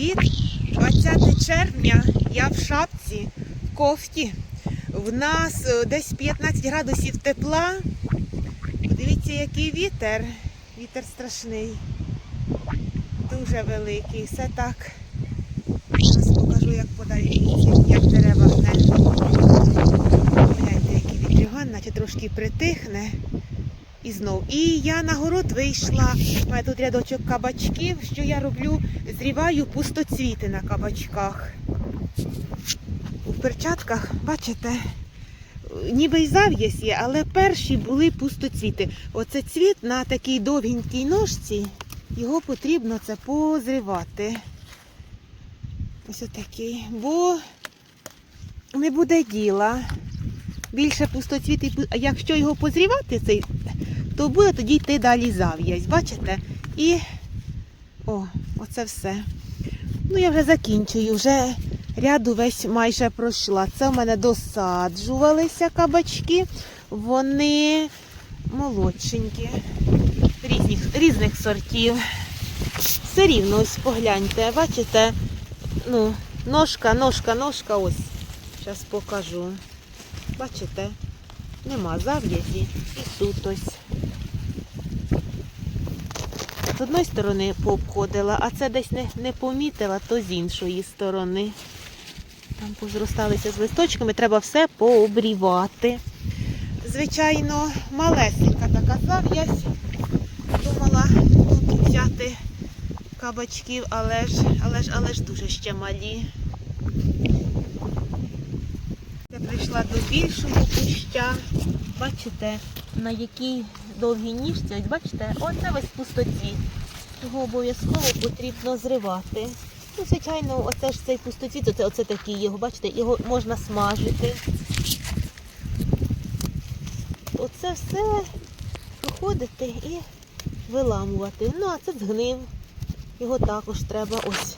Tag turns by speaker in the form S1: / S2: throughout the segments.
S1: привіт! 20 червня я в шапці, в кофті. В нас е, десь 15 градусів тепла. Подивіться, який вітер. Вітер страшний. Дуже великий. Все так. Зараз покажу, як подалі, як дерева гне. Гляньте, який вітрюган, наче трошки притихне. І знов. І я на город вийшла. У тут рядочок кабачків. Що я роблю? Зріваю пустоцвіти на кабачках. У перчатках, бачите, ніби й зав'яз є, але перші були пустоцвіти. Оце цвіт на такій довгенькій ножці. Його потрібно це позривати. Ось отакий. Бо не буде діла. Більше пустоцвіт, якщо його позрівати, цей, то буде тоді йти далі зав'язь. Бачите? І о, оце все. Ну, я вже закінчую, вже ряду весь майже пройшла. Це в мене досаджувалися кабачки. Вони молодшенькі, різних, різних сортів. Все рівно, ось погляньте, бачите? Ну, ножка, ножка, ножка, ось. Зараз покажу. Бачите? Нема зав'язі. І тут ось. З одної сторони пообходила, а це десь не, не помітила, то з іншої сторони. Там позросталися з листочками, треба все пообрівати. Звичайно, малесенька така зав'язь. Думала тут взяти кабачків, але ж, але ж, але ж дуже ще малі. Я прийшла до більшого куща. Бачите, на якій довгій ніжці, ось бачите, оце весь пустоцвіт. Його обов'язково потрібно зривати. Ну, звичайно, оце ж цей пустоцвіт, оце, оце такий його, бачите, його можна смажити. Оце все виходити і виламувати. Ну, а це згнив. Його також треба ось.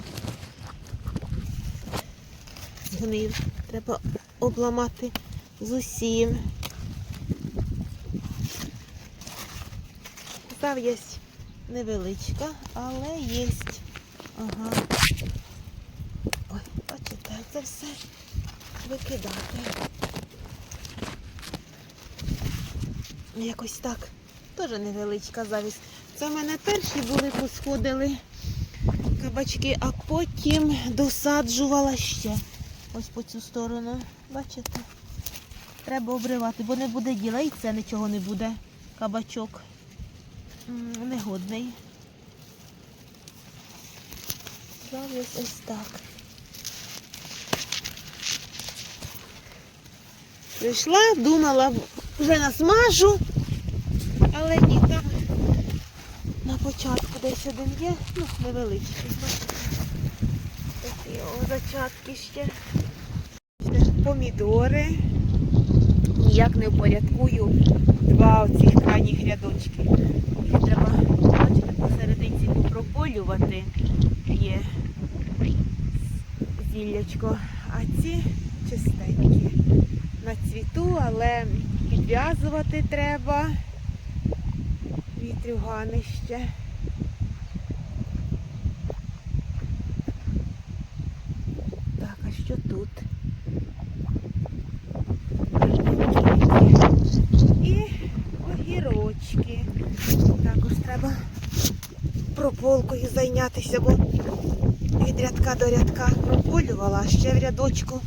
S1: Згнив. Треба обламати з усім. Зав'язь невеличка, але є. Ага. Ой, бачите, це все викидати. Якось так. Теж невеличка завість. Це в мене перші були, посходили кабачки, а потім досаджувала ще. Ось по цю сторону. Бачите? Треба обривати, бо не буде діла і це нічого не буде. Кабачок. Негодний. Зараз ось так. Прийшла, думала, вже насмажу, але ні, там на початку десь один є, ну, невеличкий. Такі о, зачатки ще. Помідори. Ніяк не впорядкую два оцих крайніх рядочки. Їх треба, бачите, посерединці попрополювати є зіллячко. А ці чистенькі на цвіту, але підв'язувати треба. Вітрюгани ще. Так, а що тут? І огірочки. Також треба прополкою зайнятися, бо від рядка до рядка прополювала, а ще в рядочку.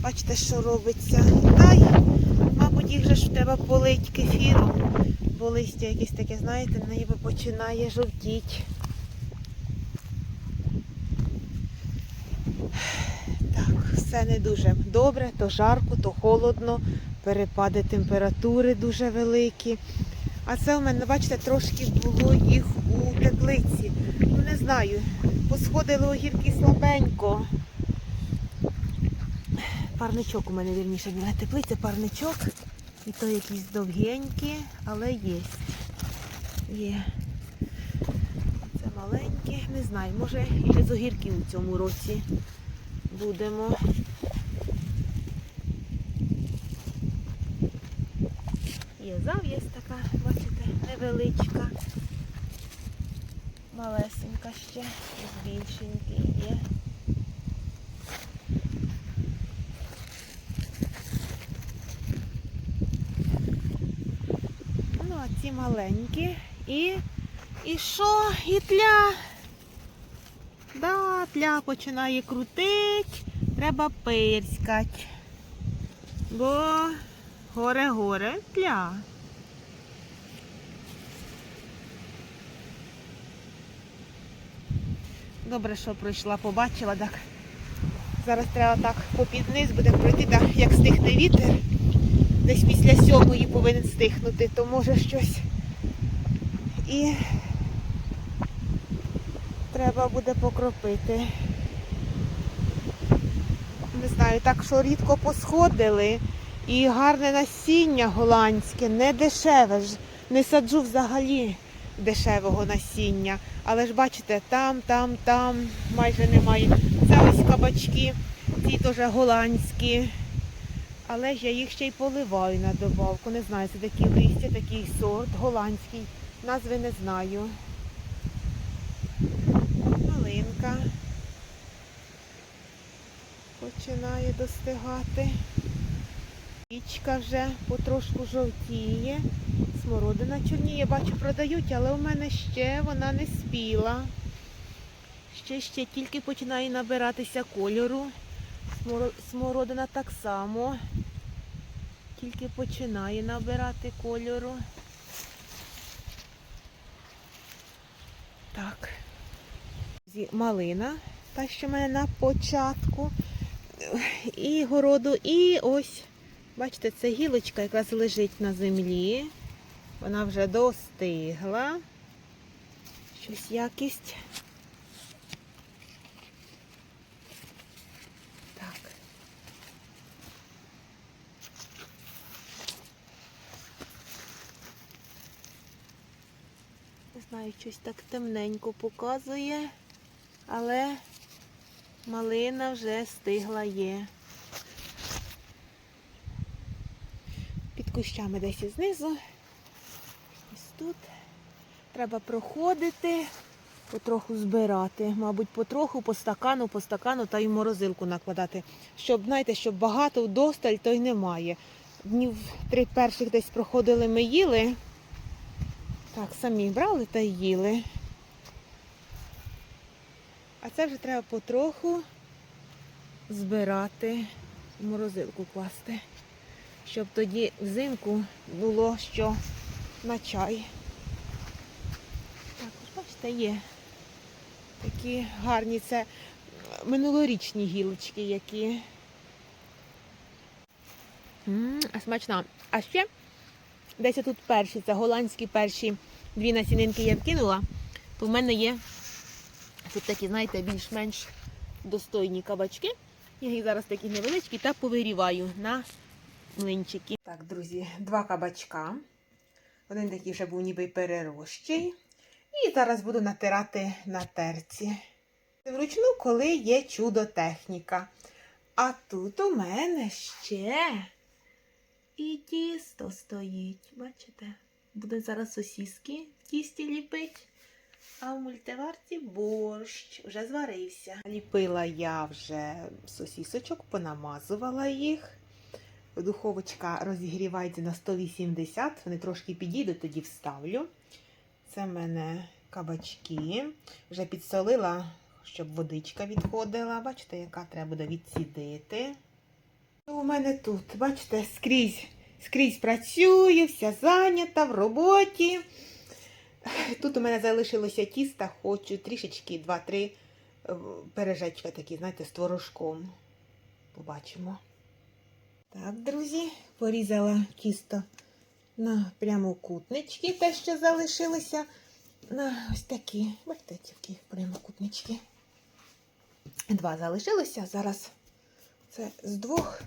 S1: Бачите, що робиться. Та й, мабуть, їх же ж треба полить кефіром, бо листя якесь таке, знаєте, ніби починає жовтіть. Так, все не дуже добре, то жарко, то холодно, перепади температури дуже великі. А це у мене, бачите, трошки було їх у теплиці. Ну не знаю, посходили огірки слабенько. Парничок у мене вірніше біля теплиці, парничок. І то якісь довгенькі, але є. Є. Це маленькі, не знаю, може і без огірків у цьому році будемо. Є зав'язь така, бачите, невеличка. Малесенька ще, ось більшенький є. Ну, а ці маленькі. І, і що? І тля. Да, тля починає крутить, треба пирскать. Бо горе-горе тля. Добре, що пройшла, побачила, так. Зараз треба так попід низ будемо пройти, так як стихне вітер. Десь після сьомої повинен стихнути, то може щось. І треба буде покропити. Не знаю, так що рідко посходили. І гарне насіння голландське, не дешеве ж. Не саджу взагалі дешевого насіння. Але ж бачите, там, там, там майже немає. Це ось кабачки, ці теж голландські. Але ж я їх ще й поливаю на добавку. Не знаю, це такі листя, такий сорт голландський. Назви не знаю. Малинка починає достигати. Річка вже потрошку жовтіє. Смородина чорніє, бачу, продають, але у мене ще вона не спіла. Ще ще тільки починає набиратися кольору. Смородина так само. Тільки починає набирати кольору. Так. Малина, та що в мене на початку. І городу, і ось, бачите, це гілочка якраз лежить на землі. Вона вже достигла. Щось якість. Так. Не знаю, щось так темненько показує, але малина вже стигла є. Кущами десь і знизу. Ось тут. Треба проходити, потроху збирати. Мабуть, потроху, по стакану, по стакану та й морозилку накладати. Щоб, знаєте, щоб багато вдосталь, то й немає. Днів три перших десь проходили, ми їли. Так, самі брали та й їли. А це вже треба потроху збирати, морозилку класти. Щоб тоді взимку було що на чай. Так, бачите, є такі гарні це минулорічні гілочки, які. М, А смачна. А ще десь тут перші, це голландські перші дві насінинки я вкинула, то в мене є тут такі, знаєте, більш-менш достойні кабачки. Я їх зараз такі невеличкі та повиріваю на млинчики. Так, друзі, два кабачка. Один такий вже був ніби перерощий. І зараз буду натирати на терці. Вручну, коли є чудо-техніка. А тут у мене ще і тісто стоїть. Бачите? Будуть зараз сосіски в тісті ліпити. А в мультиварці борщ вже зварився. Ліпила я вже сосісочок, понамазувала їх. Духовочка розігрівається на 180, вони трошки підійдуть, тоді вставлю. Це в мене кабачки. Вже підсолила, щоб водичка відходила. Бачите, яка треба буде відсідити. У мене тут, бачите, скрізь, скрізь працюю, вся зайнята в роботі. Тут у мене залишилося тіста, хочу трішечки 2-3 е, пережечка такі, знаєте, з творожком. Побачимо. Так, друзі, порізала тісто на прямокутнички, те, що залишилося. На ось такі, такі прямокутнички. Два залишилося. Зараз це з двох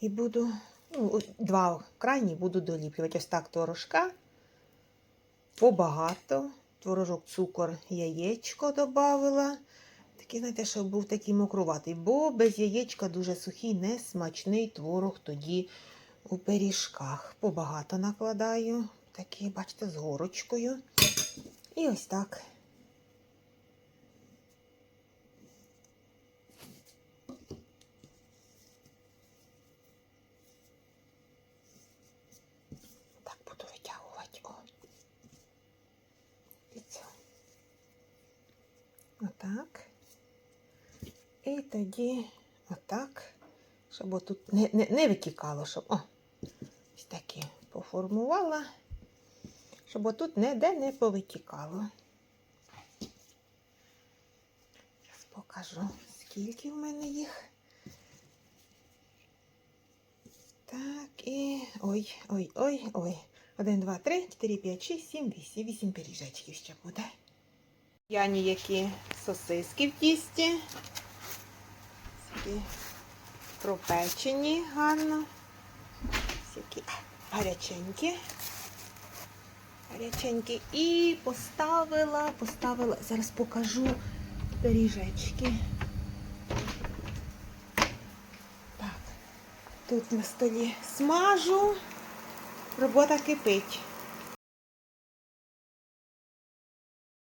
S1: і буду, ну, два крайні буду доліплювати. Ось так творожка. Побагато. Творожок, цукор, яєчко додавила. Такий, знаєте, щоб був такий мокруватий, бо без яєчка дуже сухий, несмачний творог тоді у пиріжках. Побагато накладаю. Такий, бачите, з горочкою. І ось Так. І тоді отак, щоб отут не, не, не витікало, щоб. О, ось такі поформувала, щоб отут ніде не повитікало. Зараз покажу, скільки в мене їх. Так, і. Ой, ой, ой, ой. Один, два, три, чотири, п'ять, шість, сім, вісім. Вісім пиріжечків ще буде. Я ніякі сосиски в тісті. Такі пропечені гарно. Такі гаряченькі. Гаряченькі. І поставила, поставила, зараз покажу пиріжечки. Так, тут на столі смажу. Робота кипить.